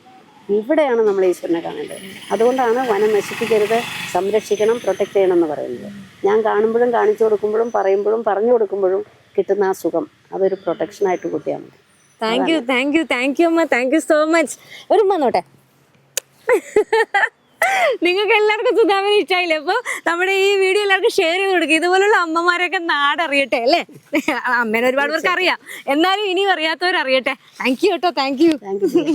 ഇവിടെയാണ് നമ്മൾ ഈശ്വരനെ കാണേണ്ടത്. അതുകൊണ്ടാണ് വനം നശിപ്പിക്കരുത് സംരക്ഷിക്കണം പ്രൊട്ടക്ട് ചെയ്യണം എന്ന് പറയുന്നത്. ഞാൻ കാണുമ്പോഴും കാണിച്ചു കൊടുക്കുമ്പോഴും പറയുമ്പോഴും പറഞ്ഞു കൊടുക്കുമ്പോഴും കിട്ടുന്ന ആ സുഖം അതൊരു പ്രൊട്ടക്ഷനായിട്ട് കൂട്ടിയാൽ മതി. Thank you thank you thank you അമ്മ. താങ്ക് യു സോ മച്ച് ഒരു വന്നോട്ടെ. നിങ്ങൾക്ക് എല്ലാവർക്കും സുധാമനെ ഇഷ്ടമായില്ലേ അപ്പോൾ നമ്മുടെ ഈ വീഡിയോ എല്ലാവർക്കും ഷെയർ ചെയ്ത് കൊടുക്കുക ഇതുപോലുള്ള അമ്മമാരെയൊക്കെ നാടറിയട്ടെ അല്ലേ? അമ്മേനെ ഒരുപാട് പേർക്ക് അറിയാം. എന്നാലും ഇനിയും അറിയാത്തവരറിയട്ടെ. താങ്ക് യു കേട്ടോ താങ്ക് യു താങ്ക് യു